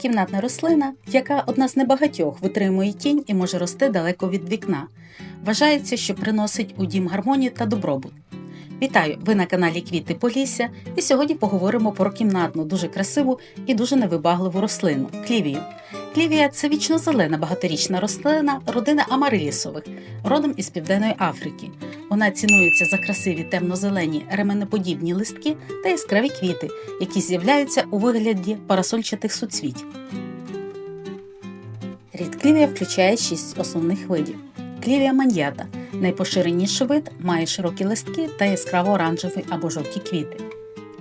Кімнатна рослина, яка одна з небагатьох витримує тінь і може рости далеко від вікна. Вважається, що приносить у дім гармонію та добробут. Вітаю! Ви на каналі Квіти Полісся, і сьогодні поговоримо про кімнатну, дуже красиву і дуже невибагливу рослину клівію. Клівія це вічно-зелена багаторічна рослина родини амарилісових, родом із Південної Африки. Вона цінується за красиві темно-зелені ременеподібні листки та яскраві квіти, які з'являються у вигляді парасольчатих суцвіть. Рід клівія включає шість основних видів. Клівія маньята найпоширеніший вид має широкі листки та яскраво оранжеві або жовті квіти.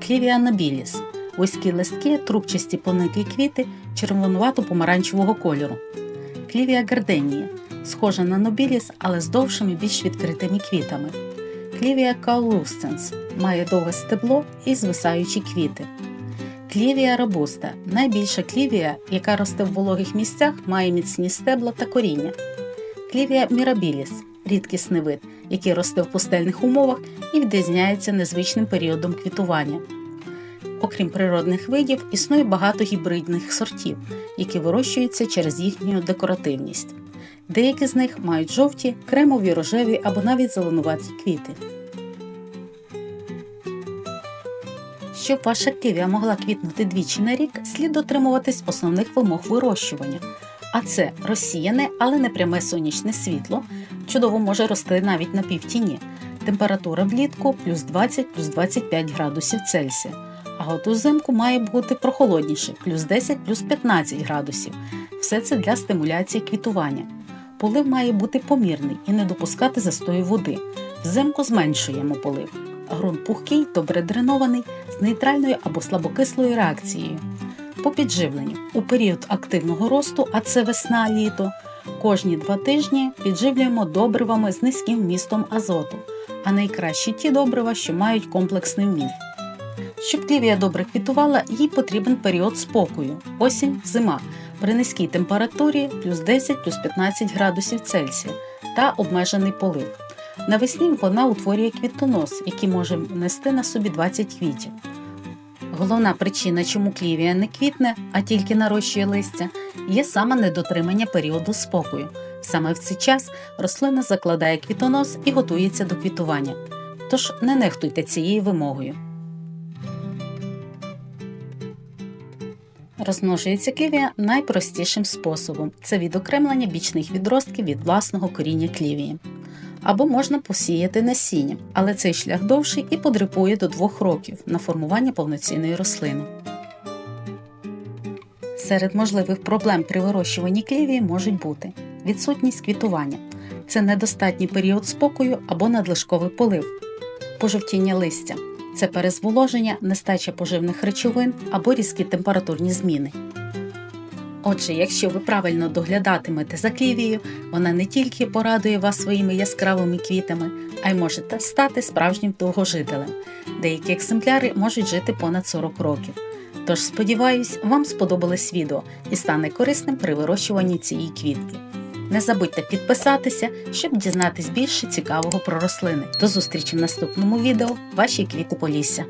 Клівія нобіліс вузькі листки, трубчасті пониклі квіти червонувато-помаранчевого кольору. Клівія гарденія схожа на нобіліс, але з довшими більш відкритими квітами. Клівія каулустенс має довге стебло і звисаючі квіти. Клівія робуста найбільша клівія, яка росте в вологих місцях, має міцні стебла та коріння. Клівія мірабіліс рідкісний вид, який росте в пустельних умовах і відрізняється незвичним періодом квітування. Окрім природних видів, існує багато гібридних сортів, які вирощуються через їхню декоративність. Деякі з них мають жовті, кремові, рожеві або навіть зеленуваті квіти. Щоб ваша кивія могла квітнути двічі на рік, слід дотримуватись основних вимог вирощування. А це розсіяне, але не пряме сонячне світло, чудово може рости навіть на півтіні. Температура влітку плюс 20 плюс 25 градусів Цельсія. А от узимку має бути прохолодніше плюс 10 плюс 15 градусів. Все це для стимуляції квітування. Полив має бути помірний і не допускати застою води. Взимку зменшуємо полив. Грунт пухкий, добре дренований, з нейтральною або слабокислою реакцією. По підживленню у період активного росту, а це весна літо, кожні два тижні підживлюємо добривами з низьким вмістом азоту, а найкращі ті добрива, що мають комплексний вміст. Щоб клівія добре квітувала, їй потрібен період спокою осінь, зима при низькій температурі плюс 10 плюс 15 градусів Цельсія та обмежений полив. Навесні вона утворює квітонос, який може нести на собі 20 квітів. Головна причина, чому клівія не квітне, а тільки нарощує листя, є саме недотримання періоду спокою. Саме в цей час рослина закладає квітонос і готується до квітування. Тож не нехтуйте цією вимогою. Розмножується клівія найпростішим способом це відокремлення бічних відростків від власного коріння клівії. Або можна посіяти насіння, але цей шлях довший і потребує до 2 років на формування повноцінної рослини. Серед можливих проблем при вирощуванні клівії можуть бути відсутність квітування, це недостатній період спокою або надлишковий полив, пожовтіння листя, це перезволоження, нестача поживних речовин або різкі температурні зміни. Отже, якщо ви правильно доглядатимете за клівією, вона не тільки порадує вас своїми яскравими квітами, а й може стати справжнім довгожителем. Деякі екземпляри можуть жити понад 40 років. Тож, сподіваюсь, вам сподобалось відео і стане корисним при вирощуванні цієї квітки. Не забудьте підписатися, щоб дізнатись більше цікавого про рослини. До зустрічі в наступному відео. Ваші квіти Полісся!